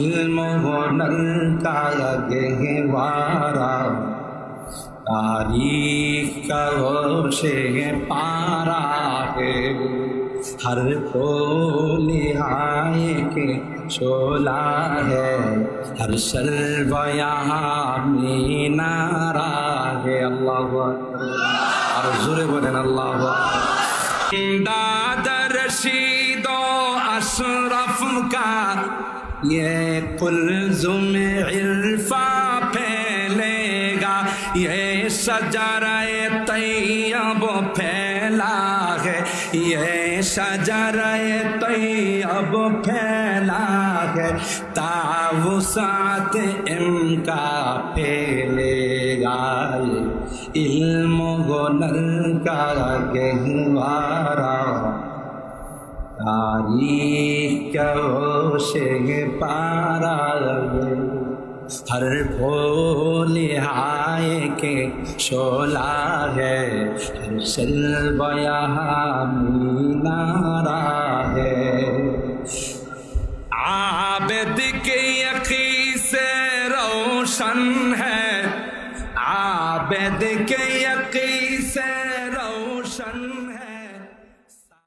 علم ہنر کا گہوارا تاریخ کا گوش پارا ہے۔ ہر کو لہائے کے شولا ہے۔ ہر شلو یہاں مینارا ہے۔ اللہ اور زور بولیں اللہ اکبر۔ داد رشید و اشرف کا یہ کلزم عرفا پھیلے گا۔ یہ شجرہ طیب پھیلا ہے۔ یہ شجرہ طیب پھیلا ہے۔ تاوسات ام کا پھیلے گا۔ یہ علم گنر کا گہوارا تاریخ کا سے پارا ہر پھول ہائے کے شولا ہے۔ ہر شلب یہاں مینارا ہے۔ عابد کے یقی سے روشن ہے۔ عابد کے یقی سے روشن ہے۔